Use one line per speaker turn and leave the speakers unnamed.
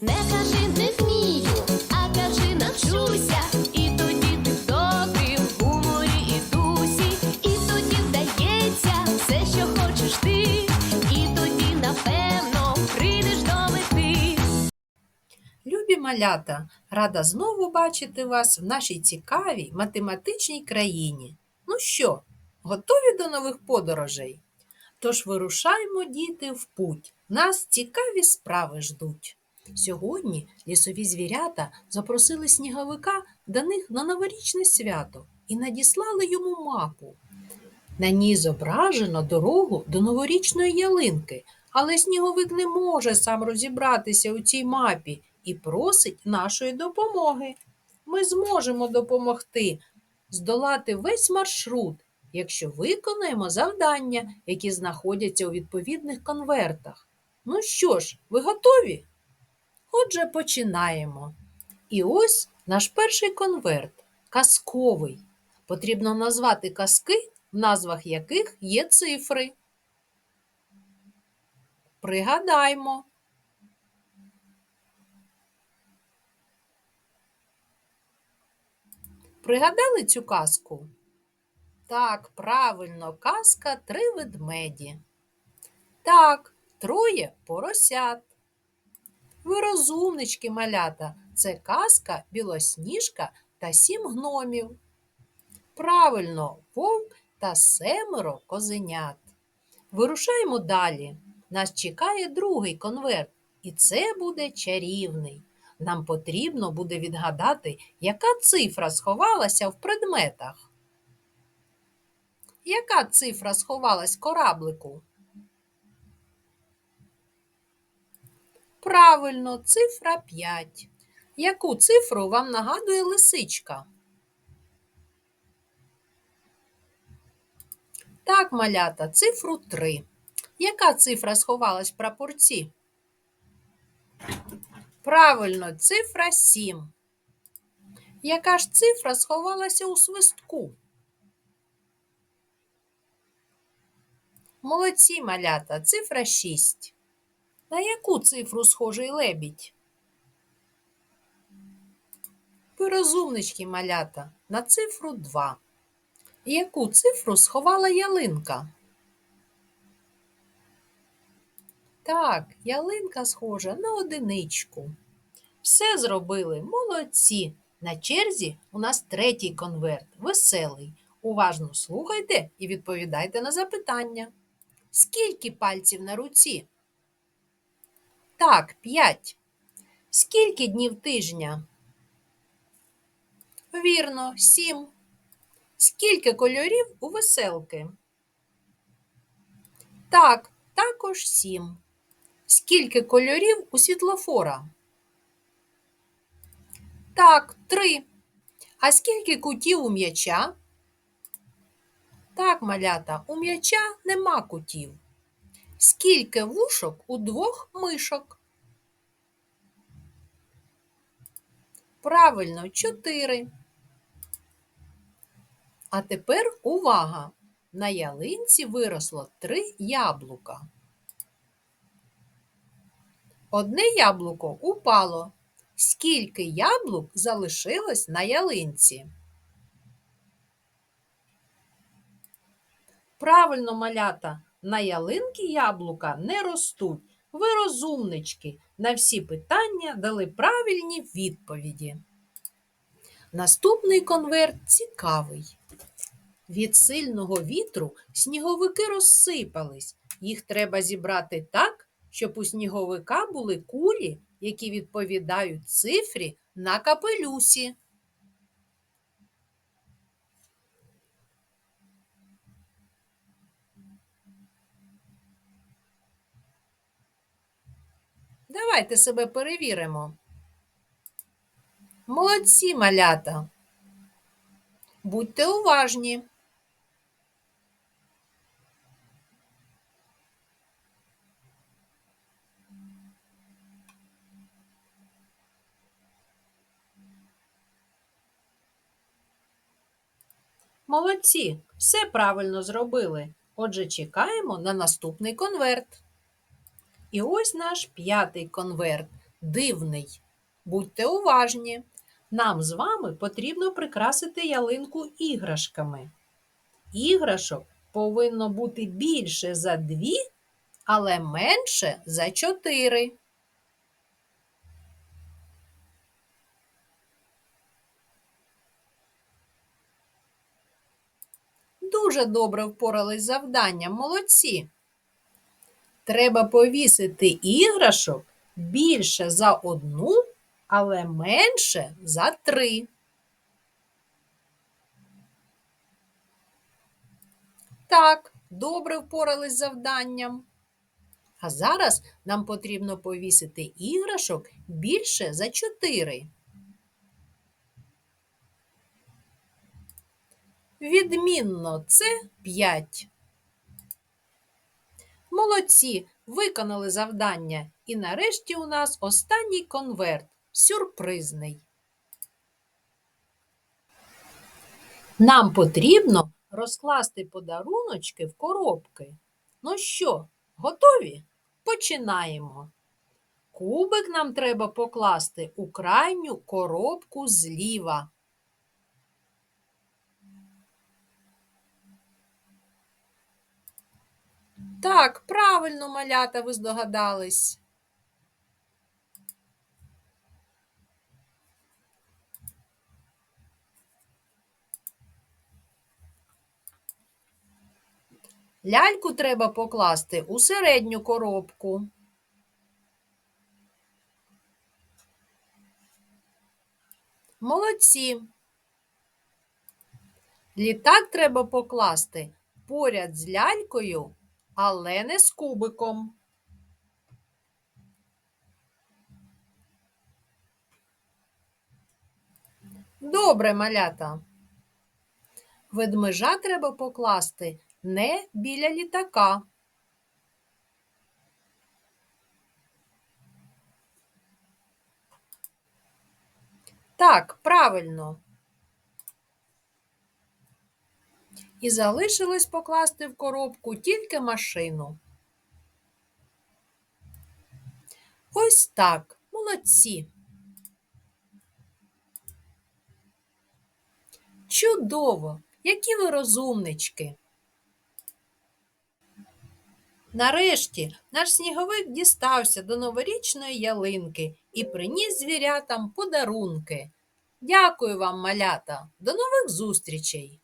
Не кажи не вмію, а кажи навчуся. І тоді ти в добрі, в гуморі і дусі. І тоді вдається все, що хочеш ти. І тоді, напевно, прийдеш до мети.
Любі малята, рада знову бачити вас в нашій цікавій математичній країні. Ну що, готові до нових подорожей? Тож вирушаймо, діти, в путь. Нас цікаві справи ждуть. Сьогодні лісові звірята запросили сніговика до них на новорічне свято і надіслали йому мапу. На ній зображено дорогу до новорічної ялинки, але сніговик не може сам розібратися у цій мапі і просить нашої допомоги. Ми зможемо допомогти здолати весь маршрут, якщо виконаємо завдання, які знаходяться у відповідних конвертах. Ну що ж, ви готові? Отже, починаємо. І ось наш перший конверт казковий. Потрібно назвати казки, в назвах яких є цифри. Пригадаймо. Пригадали цю казку? Так, правильно, казка три ведмеді. Так, троє поросят. Ви розумнички, малята, це казка білосніжка та сім гномів. Правильно, вовк та семеро козенят. Вирушаємо далі. Нас чекає другий конверт, і це буде чарівний. Нам потрібно буде відгадати, яка цифра сховалася в предметах. Яка цифра сховалась в кораблику? Правильно, цифра 5. Яку цифру вам нагадує лисичка? Так, малята, цифру 3. Яка цифра сховалась в прапорці? Правильно, цифра 7. Яка ж цифра сховалася у свистку? Молодці малята, цифра 6. На яку цифру схожий лебідь? Ви розумнички малята, на цифру 2. Яку цифру сховала ялинка? Так, ялинка схожа на одиничку. Все зробили, молодці. На черзі у нас третій конверт, веселий. Уважно слухайте і відповідайте на запитання. Скільки пальців на руці? Так, п'ять. Скільки днів тижня? Вірно, сім. Скільки кольорів у веселки? Так, також сім. Скільки кольорів у світлофора? Так, три. А скільки кутів у м'яча? Так, малята, у м'яча нема кутів. Скільки вушок у двох мишок? Правильно, чотири. А тепер увага! На ялинці виросло три яблука. Одне яблуко упало. Скільки яблук залишилось на ялинці? Правильно, малята, на ялинки яблука не ростуть. Ви розумнички. На всі питання дали правильні відповіді. Наступний конверт цікавий. Від сильного вітру сніговики розсипались. Їх треба зібрати так, щоб у сніговика були кулі, які відповідають цифрі на капелюсі. Давайте себе перевіримо. Молодці малята. Будьте уважні. Молодці, все правильно зробили. Отже, чекаємо на наступний конверт. І ось наш п'ятий конверт. дивний. Будьте уважні. Нам з вами потрібно прикрасити ялинку іграшками. Іграшок повинно бути більше за дві, але менше за чотири. Дуже добре впорались з завданням, молодці. Треба повісити іграшок більше за одну, але менше за три. Так, добре впорались з завданням. А зараз нам потрібно повісити іграшок більше за чотири. Відмінно, це 5. Молодці, виконали завдання. І нарешті у нас останній конверт сюрпризний. Нам потрібно розкласти подаруночки в коробки. Ну що, готові? Починаємо. Кубик нам треба покласти у крайню коробку зліва. Так, правильно, малята, ви здогадались. Ляльку треба покласти у середню коробку. Молодці. Літак треба покласти поряд з лялькою, але не з кубиком. Добре, малята. Ведмежа треба покласти не біля літака. Так, правильно. І залишилось покласти в коробку тільки машину. Ось так, молодці. Чудово! Які ви розумнички! Нарешті наш сніговик дістався до новорічної ялинки і приніс звірятам подарунки. Дякую вам, малята! До нових зустрічей!